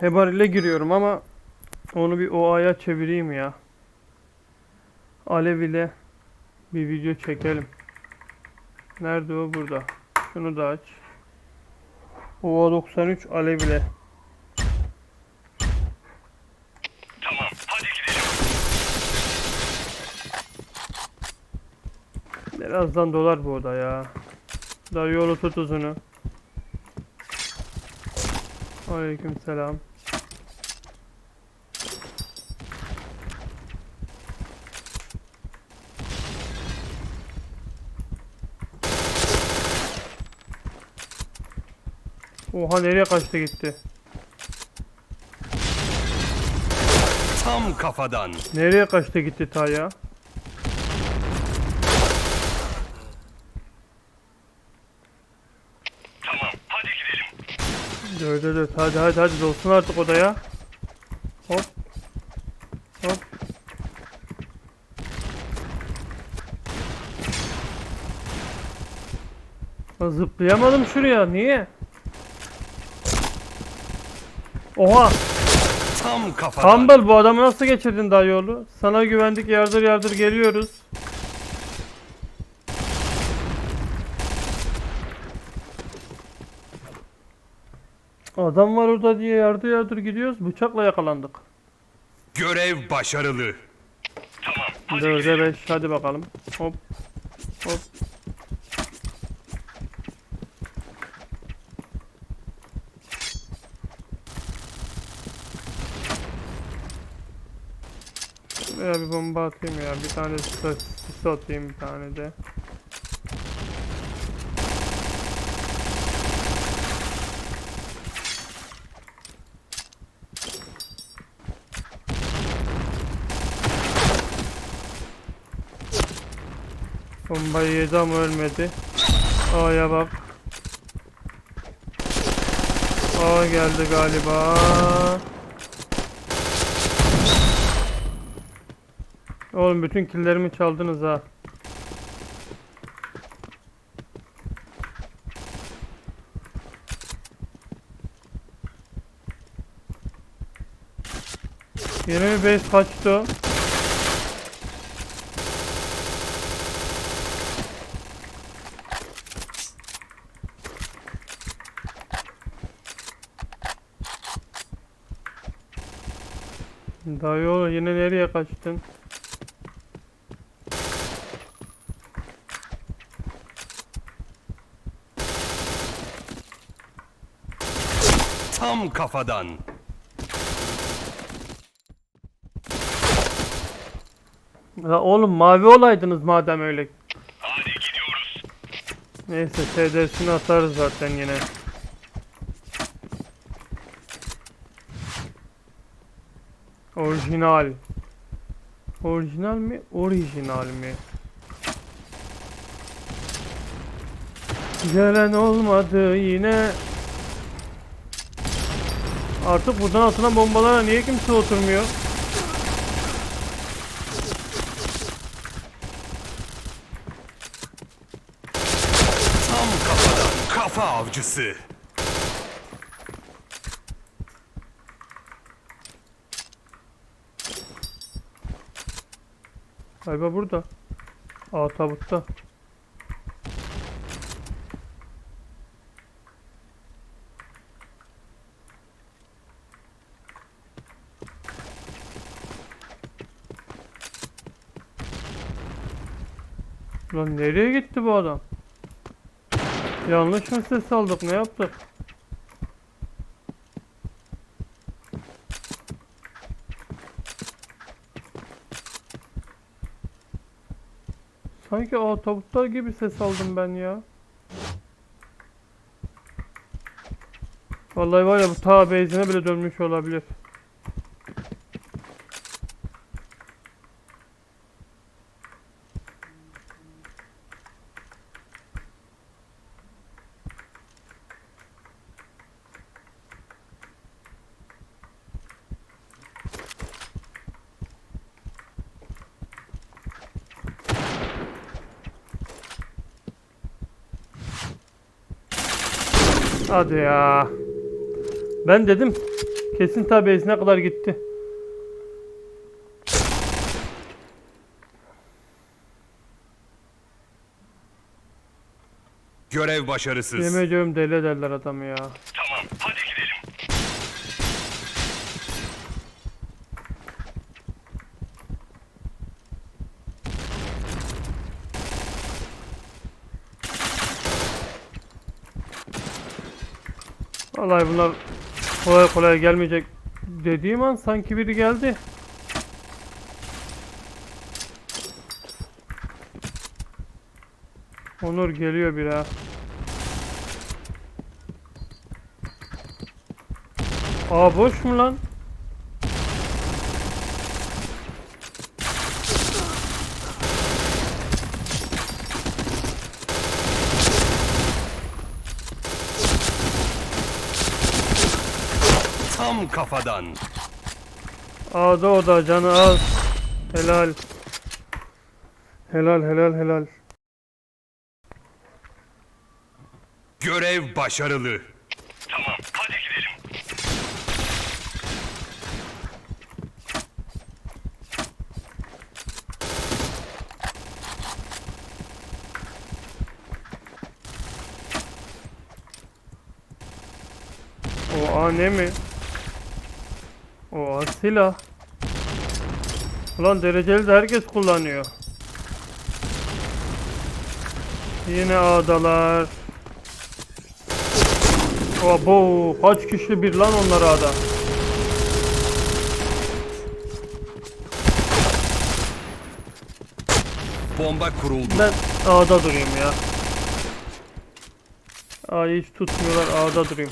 Hebar ile giriyorum ama onu bir OA'ya çevireyim ya. Alev ile bir video çekelim. Nerede o? Burada. Şunu da aç. OA 93 Alev ile. Tamam, hadi gidelim. Birazdan dolar bu oda ya. Daha yolu tut uzunu. Aleyküm selam. Oha nereye kaçtı gitti? Tam kafadan. Nereye kaçtı gitti ta ya? Tamam, hadi gidelim. Dur dur hadi hadi hadi dolsun artık odaya. Hop. Hop. Ya Zıplayamadım şuraya niye? Oha! Tam kafadan. Humble bu adamı nasıl geçirdin daha yolu? Sana güvendik yardır yardır geliyoruz. Adam var orada diye yardır yardır gidiyoruz. Bıçakla yakalandık. Görev başarılı. Tamam, hadi 4'e 5 hadi bakalım. Hop. Hop. Şuraya bir bomba atayım ya. Bir tane sis atayım bir tane de. Bombayı yedi ama ölmedi. A'ya bak. A geldi galiba. Oğlum bütün killerimi çaldınız ha. Yeni bir base kaçtı. Dayı oğlum yine nereye kaçtın? Tam kafadan. Ya oğlum mavi olaydınız madem öyle. Hadi gidiyoruz. Neyse TD'sini atarız zaten yine. Orijinal. Orijinal mi? Orijinal mi? Gelen olmadı yine. Artık buradan atılan bombalara niye kimse oturmuyor? Tam kafadan. Kafa avcısı. Galiba burada. Aa tabutta. Lan nereye gitti bu adam? Yanlış mı ses aldık ne yaptık? Sanki o gibi ses aldım ben ya. Vallahi var ya bu ta base'ine bile dönmüş olabilir. Hadi ya. Ben dedim Kesin tabi base'ine kadar gitti. Görev başarısız. Yemin ediyorum deli ederler adamı ya. Tamam hadi gidelim. Vallahi bunlar kolay kolay gelmeyecek dediğim an sanki biri geldi. Onur geliyor bir ha. Aa boş mu lan? Tam kafadan. A'da o da canı az. Helal. Helal helal helal. Görev başarılı. Tamam hadi gidelim. O A ne mi? O silah. Ulan dereceli de herkes kullanıyor. Yine A'dalar. Abo kaç kişi bir lan onlar A'da. Bomba kuruldu. Ben A'da durayım ya. A'yı hiç tutmuyorlar A'da durayım.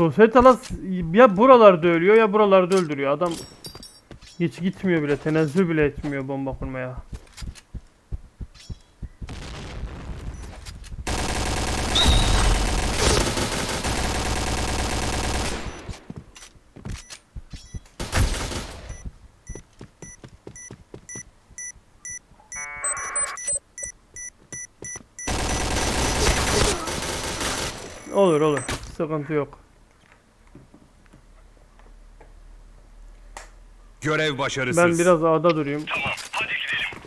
Sosyetalas ya buralarda ölüyor ya buralarda öldürüyor. Adam hiç gitmiyor bile, tenezzül bile etmiyor bomba kurmaya. Olur olur. Sıkıntı yok. Görev başarısız. Ben biraz A'da durayım. Tamam hadi gidelim.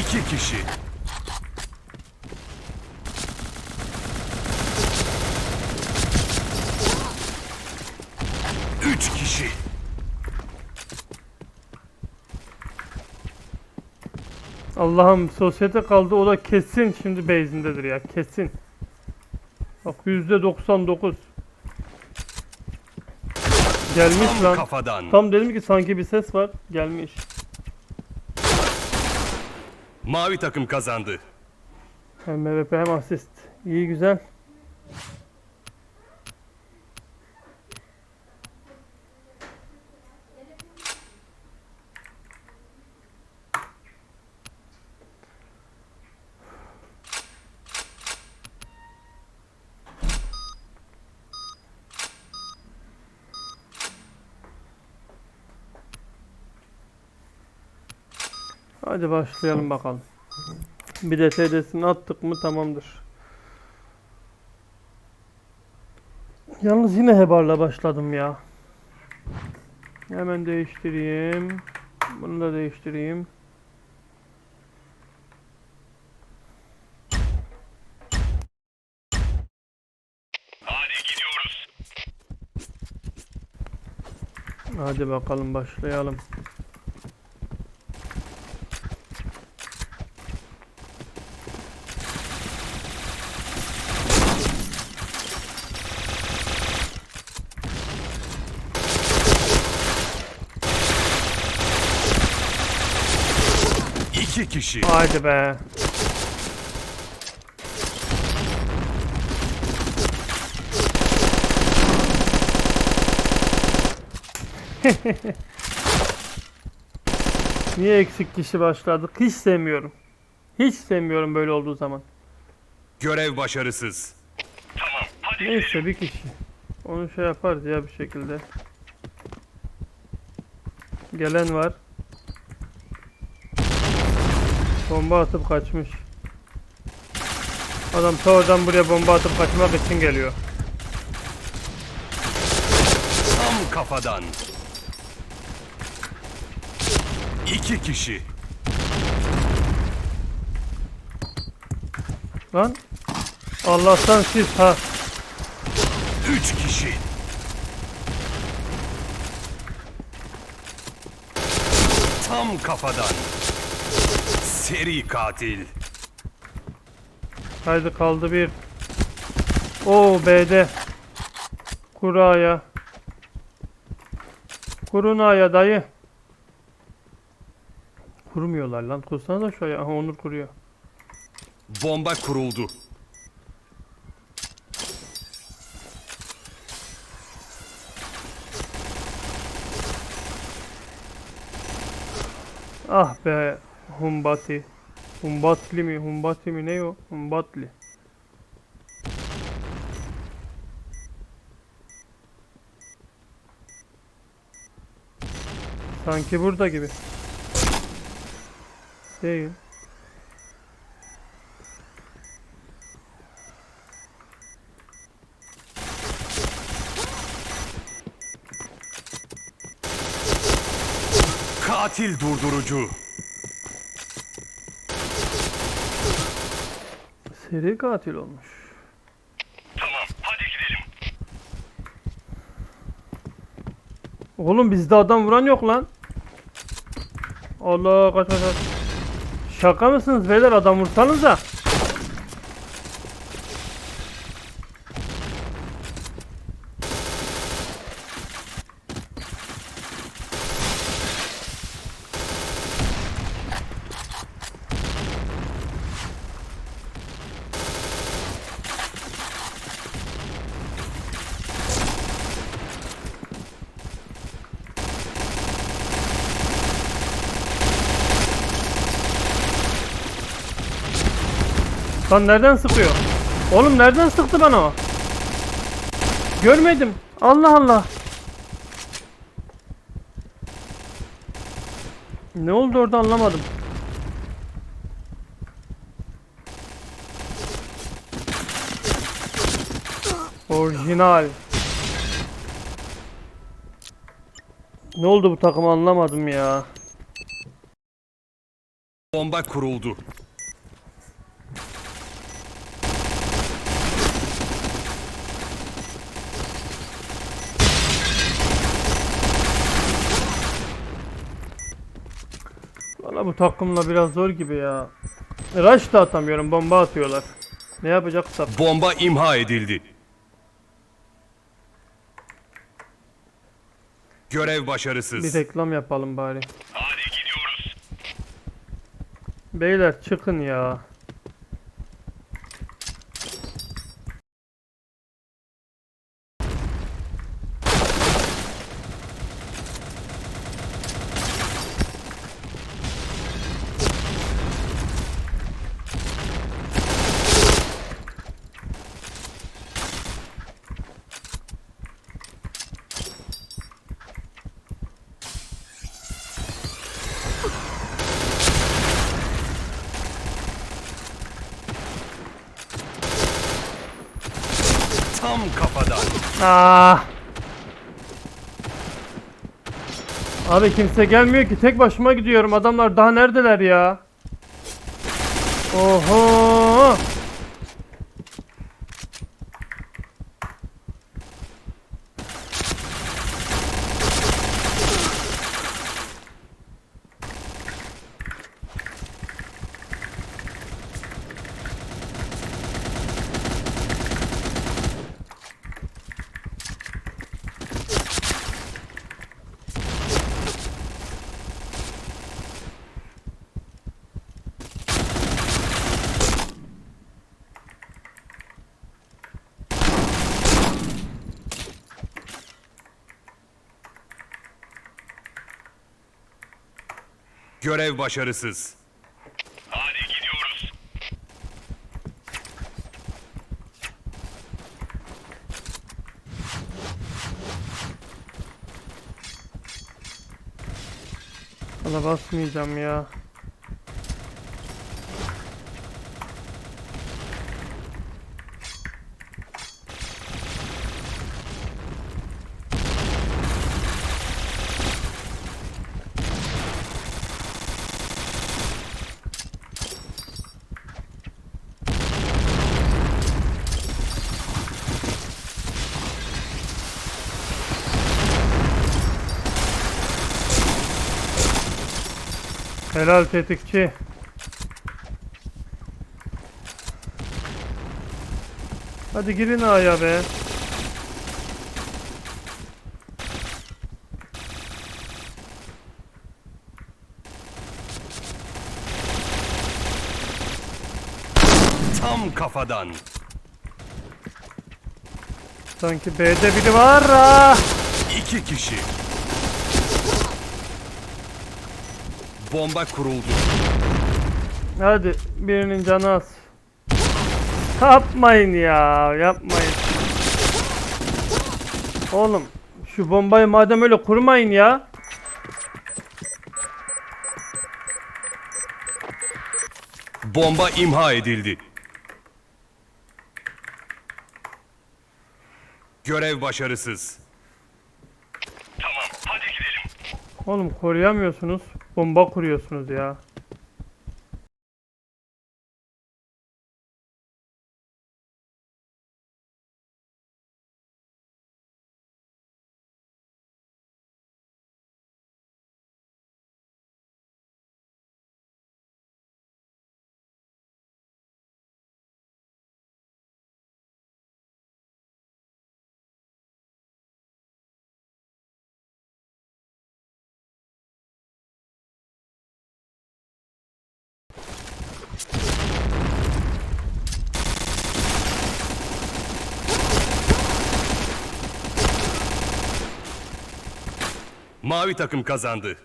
İki kişi. Üç kişi. Allah'ım sosyete kaldı o da kesin şimdi base'indedir ya kesin. Bak yüzde 99. Gelmiş Tam lan. kafadan. Tam dedim ki sanki bir ses var. Gelmiş. Mavi takım kazandı. Hem MVP hem asist. İyi güzel. Hadi başlayalım bakalım. Bir de TD'sini attık mı tamamdır. Yalnız yine Hebar'la başladım ya. Hemen değiştireyim. Bunu da değiştireyim. Hadi gidiyoruz. Hadi bakalım başlayalım. İki kişi. Haydi be. Niye eksik kişi başladık? Hiç sevmiyorum. Hiç sevmiyorum böyle olduğu zaman. Görev başarısız. Tamam, hadi. Neyse bir kişi. Onu şey yaparız ya bir şekilde. Gelen var. Bomba atıp kaçmış. Adam ta oradan buraya bomba atıp kaçmak için geliyor. Tam kafadan. İki kişi. Lan. Allah'tan siz ha. Üç kişi. Tam kafadan. Seri katil. Haydi kaldı bir. Oo B'de. Kuraya. Kurunaya dayı. Kurmuyorlar lan. Kursana da şuraya. Aha Onur kuruyor. Bomba kuruldu. Ah be. Humbati. Humbatli mi? Humbati mi? Ne o? Humbatli. Sanki burada gibi. Değil. Katil durdurucu. Seri katil olmuş. Tamam. Hadi gidelim. Oğlum bizde adam vuran yok lan. Allah kaç kaç kaç. Şaka mısınız beyler adam vursanız da. Lan nereden sıkıyor? Oğlum nereden sıktı bana o? Görmedim. Allah Allah. Ne oldu orada anlamadım. Orijinal. Ne oldu bu takım anlamadım ya. Bomba kuruldu. Bu takımla biraz zor gibi ya. Rush da atamıyorum bomba atıyorlar. Ne yapacaksak. Bomba imha edildi. Görev Bir başarısız. reklam yapalım bari. Hadi gidiyoruz. Beyler çıkın ya. Tam kafadan. Ah. Abi kimse gelmiyor ki tek başıma gidiyorum adamlar daha neredeler ya? Oho. Görev başarısız. Hadi gidiyoruz. Bana basmayacağım ya. Helal tetikçi. Hadi girin A'ya be. Tam kafadan. Sanki B'de biri var. Ah! İki kişi. Bomba kuruldu. Hadi birinin canı az. Yapmayın ya, yapmayın. Oğlum şu bombayı madem öyle kurmayın ya. Bomba imha edildi. Görev başarısız. Tamam, hadi gidelim. Oğlum koruyamıyorsunuz. Bomba kuruyorsunuz ya. Mavi takım kazandı.